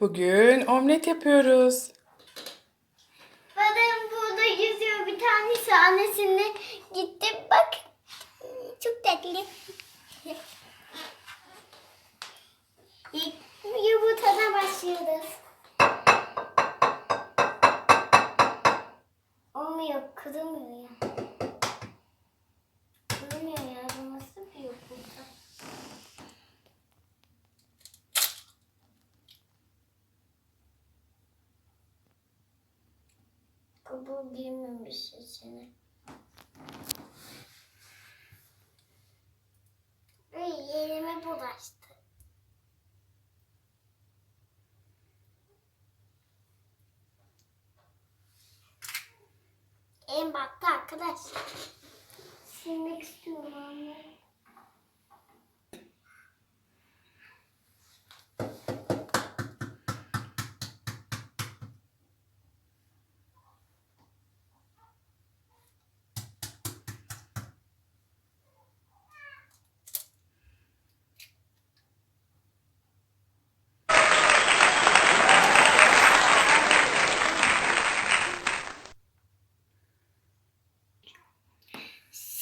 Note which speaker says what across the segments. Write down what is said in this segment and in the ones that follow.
Speaker 1: Bugün omlet yapıyoruz.
Speaker 2: Balığım burada yüzüyor bir tanesi annesine gitti bak. Çok tatlı. İlk yumurtadan başlıyoruz. Olmuyor. Kırılmıyor ya, bu nasıl bir yumurta? Kabuğu girmemiş içine. Ay yerime bulaştı. En battı arkadaşlar. Silmek istiyorum anne.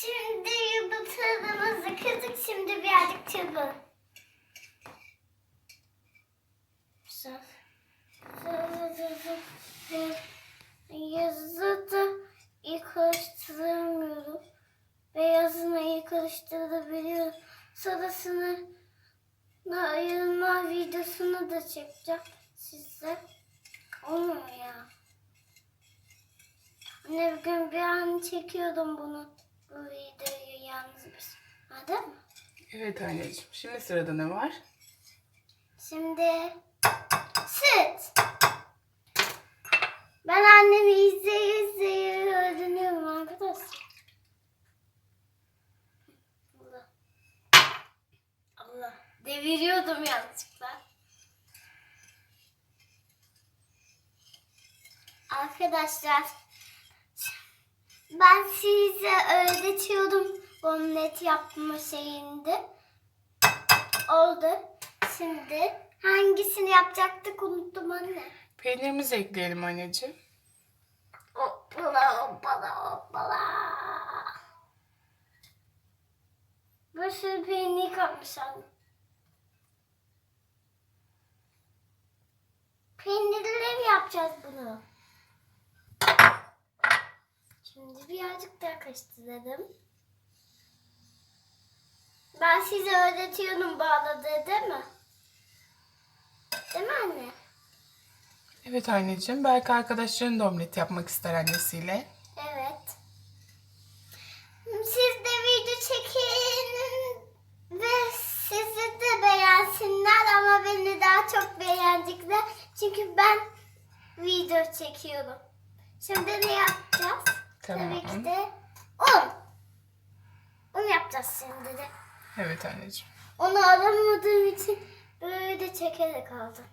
Speaker 2: Şimdi yumurtalarımızı kırdık. Şimdi birazcık çabuk. Güzel. Yazı da iyi karıştıramıyorum. Beyazını iyi karıştırabiliyorum. Sarısını da ayırma videosunu da çekeceğim size. Olmuyor ya. Anne bir gün bir an çekiyordum bunu. Bu videoyu yalnız biz. Anladın mı?
Speaker 1: Evet anneciğim. Şimdi sırada ne var?
Speaker 2: Şimdi süt. Ben annemi izleye izleye öğreniyorum Deviriyordum yanlışlıkla. Arkadaşlar ben size öğretiyordum omlet yapma şeyinde. Oldu. Şimdi hangisini yapacaktık unuttum anne.
Speaker 1: Peynirimizi ekleyelim anneciğim.
Speaker 2: Hoppala hoppala hoppala. Bir sürü peynir kapmış anne. Peynirle mi yapacağız bunu? Şimdi birazcık daha karıştıralım. Ben size öğretiyorum bağladı değil mi? Değil mi anne?
Speaker 1: Evet anneciğim. Belki arkadaşların da omlet yapmak ister annesiyle.
Speaker 2: Evet. Siz de video çekin ve sizi de beğensinler ama beni daha çok beğendikler. Çünkü ben video çekiyorum. Şimdi ne yapacağız?
Speaker 1: Tamam.
Speaker 2: Tabii ki de un. Un yapacağız şimdi de.
Speaker 1: Evet anneciğim.
Speaker 2: Onu aramadığım için böyle çekerek aldım.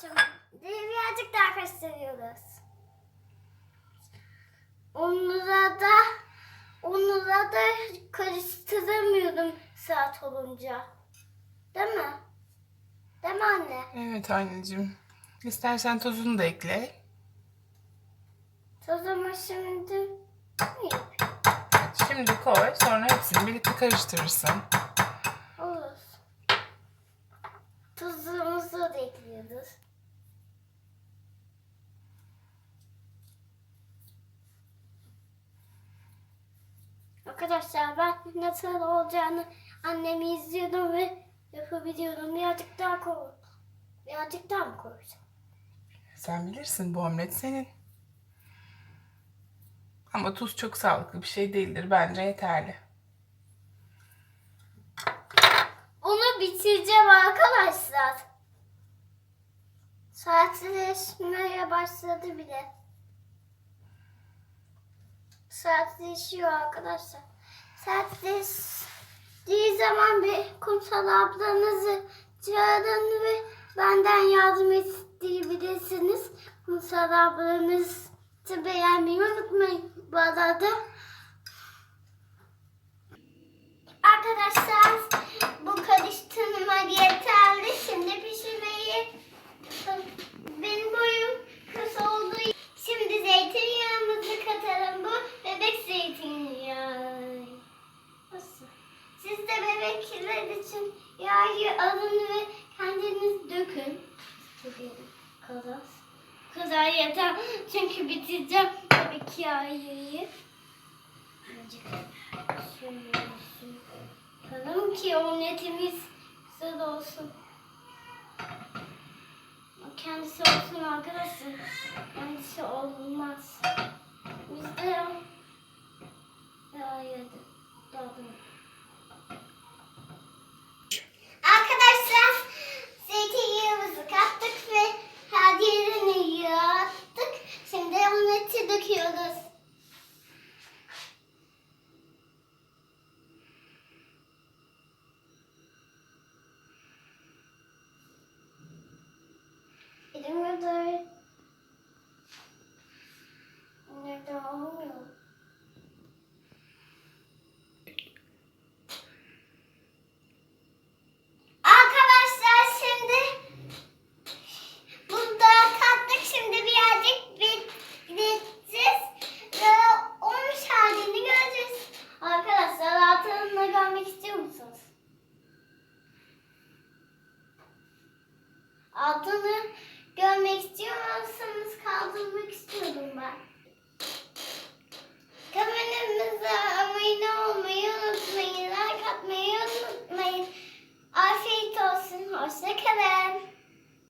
Speaker 2: Şimdi birazcık daha karıştırıyoruz. Onlara da onlara da karıştıramıyorum saat olunca. Değil mi? Değil mi anne?
Speaker 1: Evet anneciğim. İstersen tozunu da ekle.
Speaker 2: Zaman şimdi yapayım?
Speaker 1: Şimdi koy. Sonra hepsini birlikte karıştırırsın.
Speaker 2: Olur. Tuzumuzu da ekliyoruz. Arkadaşlar ben nasıl olacağını annemi izliyordum ve yapabiliyorum. Birazcık daha koy. Birazcık daha mı koyacağım?
Speaker 1: Sen bilirsin bu omlet senin. Ama tuz çok sağlıklı bir şey değildir. Bence yeterli.
Speaker 2: Onu bitireceğim arkadaşlar. Saatleşmeye başladı bile. Saatleşiyor arkadaşlar istediği zaman bir kumsal ablanızı çağırın ve benden yardım isteyebilirsiniz. Kumsal ablanızı beğenmeyi unutmayın bu arada. Arkadaşlar bu karıştırma yeterli. Şimdi pişirmeyi daha yeter. Çünkü bitireceğim tabii ki ayıyı. Bakalım ki omletimiz güzel olsun. Kendisi olsun arkadaşlar. Kendisi olmaz. Bizde daha yedi. Daha da